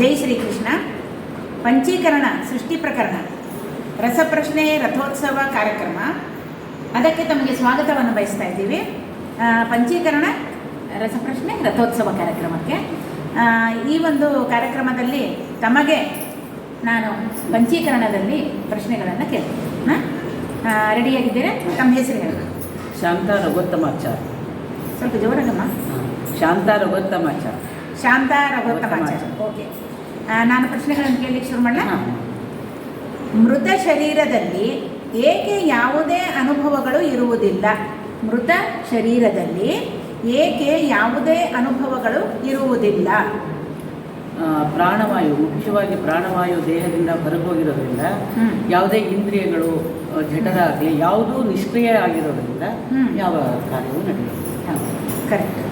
ಜೈ ಶ್ರೀಕೃಷ್ಣ. ಪಂಚೀಕರಣ ಸೃಷ್ಟಿ ಪ್ರಕರಣ. ರಸಪ್ರಶ್ನೆ ರಥೋತ್ಸವ ಕಾರ್ಯಕ್ರಮ. ಅದಕ್ಕೆ ತಮಗೆ ಸ್ವಾಗತವನ್ನು ಬಯಸ್ತಾ ಇದ್ದೀವಿ. ಪಂಚೀಕರಣ ರಸಪ್ರಶ್ನೆ ರಥೋತ್ಸವ ಕಾರ್ಯಕ್ರಮಕ್ಕೆ. ಈ ಒಂದು ಕಾರ್ಯಕ್ರಮದಲ್ಲಿ ತಮಗೆ ನಾನು ಪಂಚೀಕರಣದಲ್ಲಿ ಪ್ರಶ್ನೆಗಳನ್ನು ಕೇಳ್ತೀನಿ. ರೆಡಿಯಾಗಿದ್ದೀರಾ ತಮ್ಮ ಹೆಸರು ಹೇಳಿ. ಶಾಂತ ರಘುತ್ತಮಾಚಾರ್ ಸ್ವಲ್ಪ ಜೋರಾಗಮ್ಮ. ಶಾಂತ ರಘುತ್ತಮಾಚಾರ್ ಶಾಂತ ರಘೋತ್ತಮಾಚಾರ್ಯ ಓಕೆ ನಾನು ಪ್ರಶ್ನೆಗಳನ್ನು ಕೇಳಲಿಕ್ಕೆ ಶುರು. ಮೃತ ಶರೀರದಲ್ಲಿ ಏಕೆ ಯಾವುದೇ ಅನುಭವಗಳು ಇರುವುದಿಲ್ಲ? ಮೃತ ಶರೀರದಲ್ಲಿ ಏಕೆ ಯಾವುದೇ ಅನುಭವಗಳು ಇರುವುದಿಲ್ಲ? ಪ್ರಾಣವಾಯು ಮುಖ್ಯವಾಗಿ ಪ್ರಾಣವಾಯು ದೇಹದಿಂದ ಹೊರಗೋಗಿರೋದ್ರಿಂದ. ಯಾವುದೇ ಇಂದ್ರಿಯಗಳು ಜಠರ ಆಗಲಿ ಯಾವುದೂ ನಿಷ್ಕ್ರಿಯ ಆಗಿರೋದ್ರಿಂದ. ಯಾವ ಕಾರ್ಯವೂ ನಡೆಯುತ್ತೆ ಕರೆಕ್ಟ್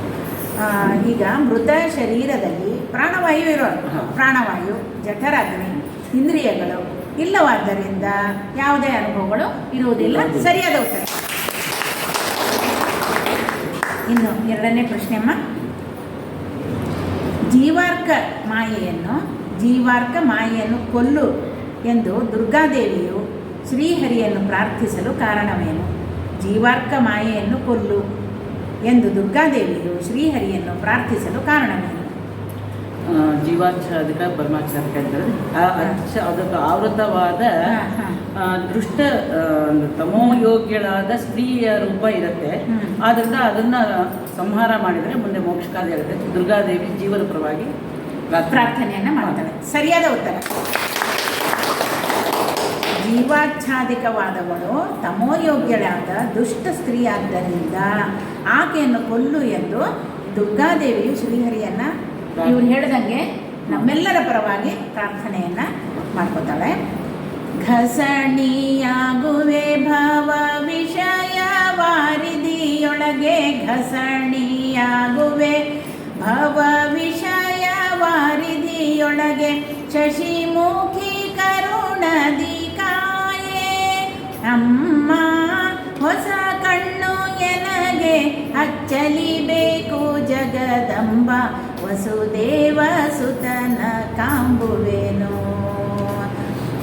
ಈಗ ಮೃತ ಶರೀರದಲ್ಲಿ ಪ್ರಾಣವಾಯು ಇರೋದು ಪ್ರಾಣವಾಯು ಜಠರಾಗ್ನಿ ಇಂದ್ರಿಯಗಳು ಇಲ್ಲವಾದ್ದರಿಂದ ಯಾವುದೇ ಅನುಭವಗಳು ಇರುವುದಿಲ್ಲ. ಸರಿಯಾದ ಉತ್ತರ. ಇನ್ನು ಎರಡನೇ ಪ್ರಶ್ನೆ ಅಮ್ಮ. ಜೀವಾರ್ಕ ಮಾಯೆಯನ್ನು ಜೀವಾರ್ಕ ಮಾಯೆಯನ್ನು ಕೊಲ್ಲು ಎಂದು ದುರ್ಗಾದೇವಿಯು ಶ್ರೀಹರಿಯನ್ನು ಪ್ರಾರ್ಥಿಸಲು ಕಾರಣವೇನು? ಜೀವಾರ್ಕ ಮಾಯೆಯನ್ನು ಕೊಲ್ಲು. ಎಂದು ದುರ್ಗಾದೇವಿಯು ಶ್ರೀಹರಿಯನ್ನು ಪ್ರಾರ್ಥಿಸಲು ಕಾರಣವೇನು? ಅಂತಾರೆ. ಆ ಅಚ್ಚ ಅದಕ್ಕೆ ಆವೃತವಾದ ದುಷ್ಟ ತಮೋಯೋಗ್ಯಳಾದ ಸ್ತ್ರೀಯ ರೂಪ ಇರುತ್ತೆ. ಆದ್ದರಿಂದ ಆದ್ರಿಂದ ಅದನ್ನ ಸಂಹಾರ ಮಾಡಿದರೆ ಮುಂದೆ ಮೋಕ್ಷಕಾಲ ಇರುತ್ತೆ ದುರ್ಗಾದೇವಿ ಜೀವನ ಪರವಾಗಿ ಪ್ರಾರ್ಥನೆ. ಪ್ರಾರ್ಥನೆಯನ್ನ ಮಾಡ್ತಾಳೆ. ಸರಿಯಾದ ಉತ್ತರ. ಜೀವಾಚ್ಛಾದಿಕವಾದವಳು, ತಮೋಯೋಗ್ಯಳಾದ ದುಷ್ಟ ಸ್ತ್ರೀಯಾದ್ದರಿಂದ ಆಕೆಯನ್ನು ಕೊಲ್ಲು ಎಂದು ದುರ್ಗಾದೇವಿಯು ಶ್ರೀಹರಿಯನ್ನ ಇವ್ರು ಹೇಳ್ದಂಗೆ ನಮ್ಮೆಲ್ಲರ ಪರವಾಗಿ ಪ್ರಾರ್ಥನೆಯನ್ನ ಮಾಡ್ಕೋತಾಳೆ. ಘಸಣಿಯಾಗುವೆ ಭವ ವಿಷಯ ವಾರಿದಿಯೊಳಗೆ ಘಸಣಿಯಾಗುವೆ ಭವ ವಿಷಯ ವಾರಿದಿಯೊಳಗೆ ಶಶಿಮುಖಿ ಕರುಣದಿ ಅಮ್ಮ, ಹೊಸ ಕಣ್ಣು ಎನಗೆ ಅಚ್ಚಲಿಬೇಕು ಜಗದಂಬ. ವಸುದೇವ ಸುತನ ಕಾಂಬುವೆನು.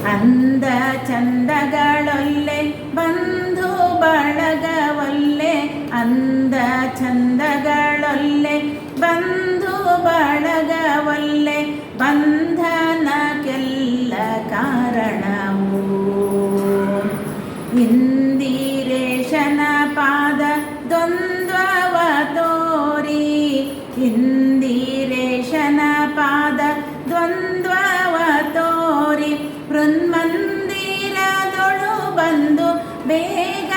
ಅಂದ ಚಂದಗಳೊಲ್ಲೆ, ಬಂಧು ಬಳಗವೊಲ್ಲೆ. ಅಂದ ಚಂದಗಳೊಲ್ಲೆ, ಬಂಧು ಬಳಗವೊಲ್ಲೆ. ಬಂಧನಕ್ಕೆಲ್ಲ ಇಂದಿರೇಶನ ಪಾದ ದ್ವಂದ್ವವ ತೋರಿ ಬೃಂದಿರದೊಳು ಬಂದು ಬೇಗ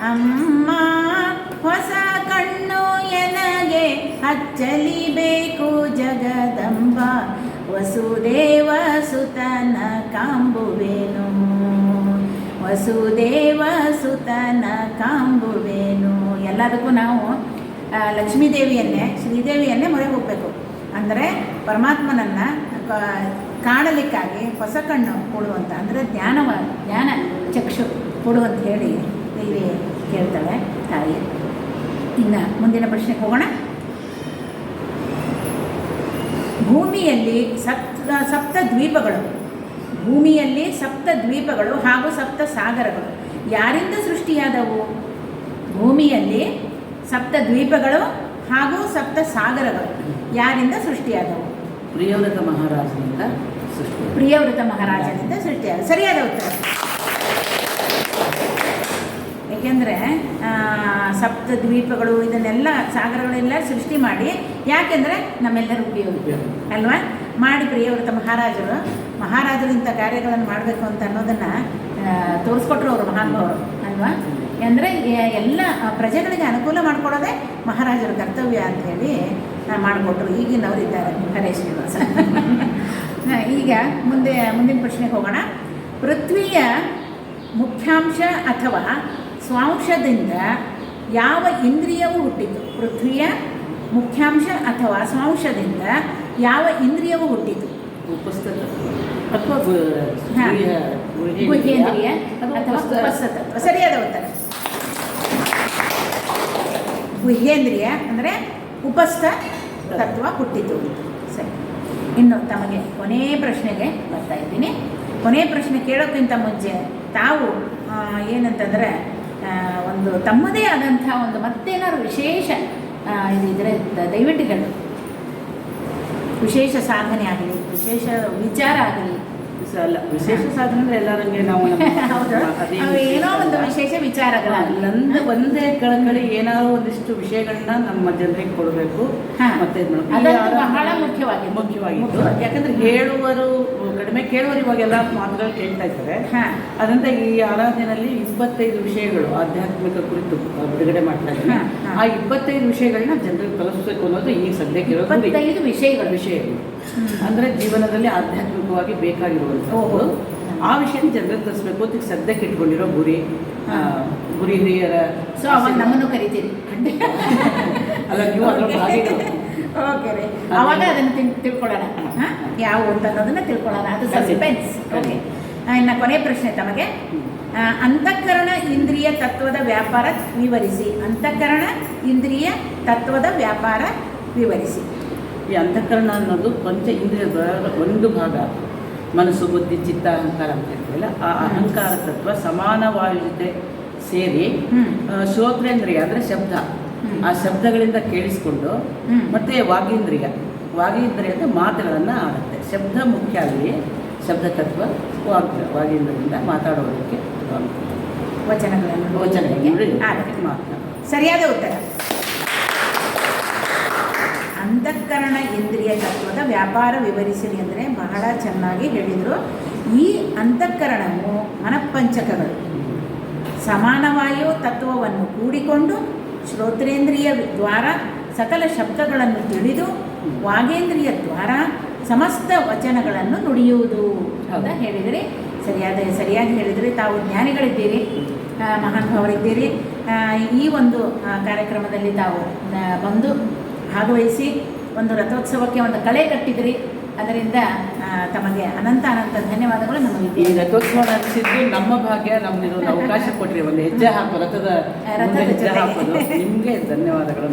ಅಮ್ಮ ಹೊಸ ಕಣ್ಣು ಎನಗೆ ಹಚ್ಚಲಿಬೇಕು ಜಗದಂಬ ವಸುದೇವ ಸುತನ ಕಾಂಬುವೆನು. ವಸುದೇವ ಸುತನ ಕಾಂಬುವೆನು. ಎಲ್ಲದಕ್ಕೂ ನಾವು ಲಕ್ಷ್ಮೀದೇವಿಯನ್ನೇ ಶ್ರೀದೇವಿಯನ್ನೇ ಮೊರೆ ಹೋಗಬೇಕು. ಅಂದರೆ ಪರಮಾತ್ಮನನ್ನು ಕಾಣಲಿಕ್ಕಾಗಿ ಹೊಸ ಕಣ್ಣು ಕೊಡುವಂಥ ಅಂದರೆ ಜ್ಞಾನವ ಜ್ಞಾನ ಚಕ್ಷು ಕೊಡುವಂತ ಹೇಳಿ ದೇವಿ ಕೇಳ್ತಾಳೆ ತಾಯಿ. ಇನ್ನು ಮುಂದಿನ ಪ್ರಶ್ನೆಗೆ ಹೋಗೋಣ. ಭೂಮಿಯಲ್ಲಿ ಸಪ್ತ ಸಪ್ತ ದ್ವೀಪಗಳು. ಭೂಮಿಯಲ್ಲಿ ಸಪ್ತ ದ್ವೀಪಗಳು ಹಾಗೂ ಸಪ್ತ ಸಾಗರಗಳು. ಯಾರಿಂದ ಸೃಷ್ಟಿಯಾದವು? ಭೂಮಿಯಲ್ಲಿ ಸಪ್ತ ದ್ವೀಪಗಳು ಹಾಗೂ ಸಪ್ತ ಸಾಗರಗಳು ಯಾರಿಂದ ಸೃಷ್ಟಿಯಾದವು? ಪ್ರಿಯವ್ರತ ಮಹಾರಾಜನಿಂದ ಸೃಷ್ಟಿ. ಪ್ರಿಯವೃತ ಮಹಾರಾಜನಿಂದ ಸೃಷ್ಟಿಯಾದ ಸರಿಯಾದ ಉತ್ತರ. ಏಕೆಂದರೆ ಸಪ್ತ ದ್ವೀಪಗಳು ಇದನ್ನೆಲ್ಲ ಸಾಗರಗಳೆಲ್ಲ ಸೃಷ್ಟಿ ಮಾಡಿ ಯಾಕೆಂದರೆ ನಮ್ಮೆಲ್ಲರೂ ಉಪಯೋಗ. ಅಲ್ವಾ? ಮಾಡಿ ಪ್ರಿಯವ್ರತ ಮಹಾರಾಜರು ಮಹಾರಾಜರು ಇಂಥ ಕಾರ್ಯಗಳನ್ನು ಮಾಡಬೇಕು ಅಂತ ಅನ್ನೋದನ್ನು ತೋರಿಸ್ಕೊಟ್ರು ಅವರು ಮಹಾನುಭಾವರು. ಅಲ್ವಾ? ಅಂದರೆ ಎಲ್ಲ ಪ್ರಜೆಗಳಿಗೆ ಅನುಕೂಲ ಮಾಡಿಕೊಡೋದೇ ಮಹಾರಾಜರ ಕರ್ತವ್ಯ ಅಂತ ಹೇಳಿ ಮಾಡಿಕೊಟ್ರು. ಈಗಿನವರು ಇದ್ದಾರೆ ಹರೇ ಶ್ರೀನಿವಾಸ ಈಗ ಮುಂದೆ ಮುಂದಿನ ಪ್ರಶ್ನೆಗೆ ಹೋಗೋಣ. ಪೃಥ್ವಿಯ ಮುಖ್ಯಾಂಶ ಅಥವಾ ಸ್ವಾಂಶದಿಂದ ಯಾವ ಇಂದ್ರಿಯವು ಹುಟ್ಟಿತು? ಪೃಥ್ವಿಯ ಮುಖ್ಯಾಂಶ ಅಥವಾ ಸ್ವಾಂಶದಿಂದ ಯಾವ ಇಂದ್ರಿಯವು ಹುಟ್ಟಿತು? ಉಪಸ್ಥಿತ. ಅಥವಾ ಸರಿಯಾದ ಉತ್ತರ. ಗುಹ್ಯೇಂದ್ರಿಯ ಅಂದರೆ ಉಪಸ್ಥ ತತ್ವ ಹುಟ್ಟಿತು ಸರಿ. ಇನ್ನು ತಮಗೆ ಕೊನೆಯ ಪ್ರಶ್ನೆಗೆ ಬರ್ತಾ ಇದ್ದೀನಿ. ಕೊನೆಯ ಪ್ರಶ್ನೆ ಕೇಳೋಕ್ಕಿಂತ ಮುಂಚೆ ತಾವು ಏನಂತಂದರೆ ಒಂದು ತಮ್ಮದೇ ಆದಂಥ ಒಂದು ಮತ್ತೇನಾದ್ರು ವಿಶೇಷ ಇದು ದಯವಿಟ್ಟು ಹೇಳಿ. ವಿಶೇಷ ಸಾಧನೆ ಆಗಲಿ, ವಿಶೇಷ ವಿಚಾರ ಆಗಲಿ ಅಲ್ಲ ವಿಶೇಷ ಸಾಧನೆ ಅಂದ್ರೆ ಎಲ್ಲರಂಗೆ ನಾವು ಏನೋ ಒಂದು. ವಿಶೇಷ ವಿಚಾರಗಳ. ನಂದು ಒಂದೇ ಕಳಕಳಿ ಏನಾದ್ರು ಒಂದಿಷ್ಟು ವಿಷಯಗಳನ್ನ ನಮ್ಮ ಜನರಿಗೆ ಕೊಡಬೇಕು. ಮತ್ತೆ ಬಹಳ ಮುಖ್ಯವಾಗಿ ಮುಖ್ಯವಾಗಿದ್ದು. ಯಾಕಂದ್ರೆ ಹೇಳುವರು ಕಡಿಮೆ ಕೇಳುವರು ಇವಾಗೆಲ್ಲ ಮಾತುಗಳು ಕೇಳ್ತಾ ಇದ್ದಾರೆ. ಅದಂತ ಅದರಿಂದ ಈ ಆರಾಧನೆಯಲ್ಲಿ ಇಪ್ಪತ್ತೈದು ವಿಷಯಗಳು ಆಧ್ಯಾತ್ಮಿಕ ಕುರಿತು ಬಿಡುಗಡೆ ಮಾಡ್ತಾ ಇದ್ದಾರೆ. ಆ ಇಪ್ಪತ್ತೈದು ವಿಷಯಗಳನ್ನ ಜನರಿಗೆ ತಲುಪಿಸಬೇಕು ಅನ್ನೋದು ಈ ಸದ್ಯಕ್ಕೆ ಇರೋ ವಿಷಯಗಳು. ವಿಷಯಗಳು. ಅಂದ್ರೆ ಜೀವನದಲ್ಲಿ ಆಧ್ಯಾತ್ಮಿಕವಾಗಿ ಬೇಕಾಗಿರುವಂಥದ್ದು. ಆ ವಿಷಯ ಜನರಿಗೆ ತರಿಸ್ಬೇಕು ಅಂತ ಸದ್ಯಕ್ಕೆ ಇಟ್ಕೊಂಡಿರೋ ಗುರಿ ಗುರಿ ಹಿರಿಯರ ಸೊ ಅವಾಗ ನಮ್ಮನ್ನು ಕರಿತೀರಿ. ಅಲ್ಲ ನೀವು ಅದರ ಭಾಗಿಗಳು. ಓಕೆ ರೀ. ಅವಾಗ ಅದನ್ನು ತಿಳ್ ತಿಳ್ಕೊಳ್ಳೋಣ. ಹಾಂ? ಯಾವ ಅಂತ ಅನ್ನೋದನ್ನ ತಿಳ್ಕೊಳ್ಳೋಣ. ಅದು ಸಸ್ಪೆನ್ಸ್ ಓಕೆ ಇನ್ನು ಕೊನೆ ಪ್ರಶ್ನೆ ತಮಗೆ. ಅಂತಃಕರಣ ಇಂದ್ರಿಯ ತತ್ವದ ವ್ಯಾಪಾರ ವಿವರಿಸಿ. ಅಂತಃಕರಣ ಇಂದ್ರಿಯ ತತ್ವದ ವ್ಯಾಪಾರ ವಿವರಿಸಿ. ಈ ಅಂತಃಕರಣ ಅನ್ನೋದು ಪಂಚ ಇಂದ್ರಿಯದ ಒಂದು ಭಾಗ ಮನಸ್ಸು ಬುದ್ಧಿ ಚಿತ್ತ ಅಹಂಕಾರ ಅಂತ ಹೇಳ್ತೀವಲ್ಲ ಆ ಅಹಂಕಾರ ತತ್ವ ಸಮಾನವಾಯು ಜೊತೆ ಸೇರಿ ಶ್ರೋತ್ರೇಂದ್ರಿಯ ಅಂದರೆ ಶಬ್ದ. ಆ ಶಬ್ದಗಳಿಂದ ಕೇಳಿಸ್ಕೊಂಡು ಮತ್ತೆ ವಾಗೀಂದ್ರಿಯ. ವಾಗೀಂದ್ರಿಯ ಅಂದರೆ ಮಾತುಗಳನ್ನು ಆಡುತ್ತೆ. ಶಬ್ದ ಮುಖ್ಯ ಅಲ್ಲಿ ಶಬ್ದ ತತ್ವ ವಾಗ್ ವಾಗೀಂದ್ರದಿಂದ ಮಾತಾಡೋದಕ್ಕೆ ವಚನಗಳನ್ನು ವಚನಗಳಿಗೆ ಸರಿಯಾದ ಉತ್ತರ. ಅಂತಃಕರಣ ಇಂದ್ರಿಯ ತತ್ವದ ವ್ಯಾಪಾರ ವಿವರಿಸಿರಿ ಅಂದರೆ ಬಹಳ ಚೆನ್ನಾಗಿ ಹೇಳಿದರು ಈ ಅಂತಃಕರಣವು ಮನಪಂಚಕಗಳು ಸಮಾನವಾಯು ತತ್ವವನ್ನು ಕೂಡಿಕೊಂಡು ಶ್ರೋತ್ರೇಂದ್ರಿಯ ದ್ವಾರ ಸಕಲ ಶಬ್ದಗಳನ್ನು ತಿಳಿದು ವಾಗೇಂದ್ರಿಯ ದ್ವಾರ ಸಮಸ್ತ ವಚನಗಳನ್ನು ನುಡಿಯುವುದು ಅಂತ. ಹೇಳಿದರೆ ಸರಿಯಾದ ಸರಿಯಾಗಿ ಹೇಳಿದರೆ ತಾವು ಜ್ಞಾನಿಗಳಿದ್ದೀರಿ ಮಹಾನ್ ಮಹಾನುಭಾವರಿದ್ದೀರಿ ಈ ಒಂದು ಕಾರ್ಯಕ್ರಮದಲ್ಲಿ ತಾವು ಬಂದು ಭಾಗವಹಿಸಿ ಒಂದು ರಥೋತ್ಸವಕ್ಕೆ ಒಂದು ಕಳೆ ಕಟ್ಟಿದ್ರಿ. ಅದರಿಂದ ತಮಗೆ ಅನಂತ ಅನಂತ ಧನ್ಯವಾದಗಳು ನಮಗೆ ಈ ರಥೋತ್ಸವ ನಡೆಸಿದ್ದು ನಮ್ಮ ಭಾಗ್ಯ ನಮಗೆ ಅವಕಾಶ ಕೊಟ್ಟಿರಿ ಒಂದು ಹೆಜ್ಜೆ ಹಾಕೋ ರಥದ ರಥದ ಮುಂದೆ ಹೆಜ್ಜೆ ಹಾಕೋದು. ನಿಮಗೆ ಧನ್ಯವಾದಗಳು.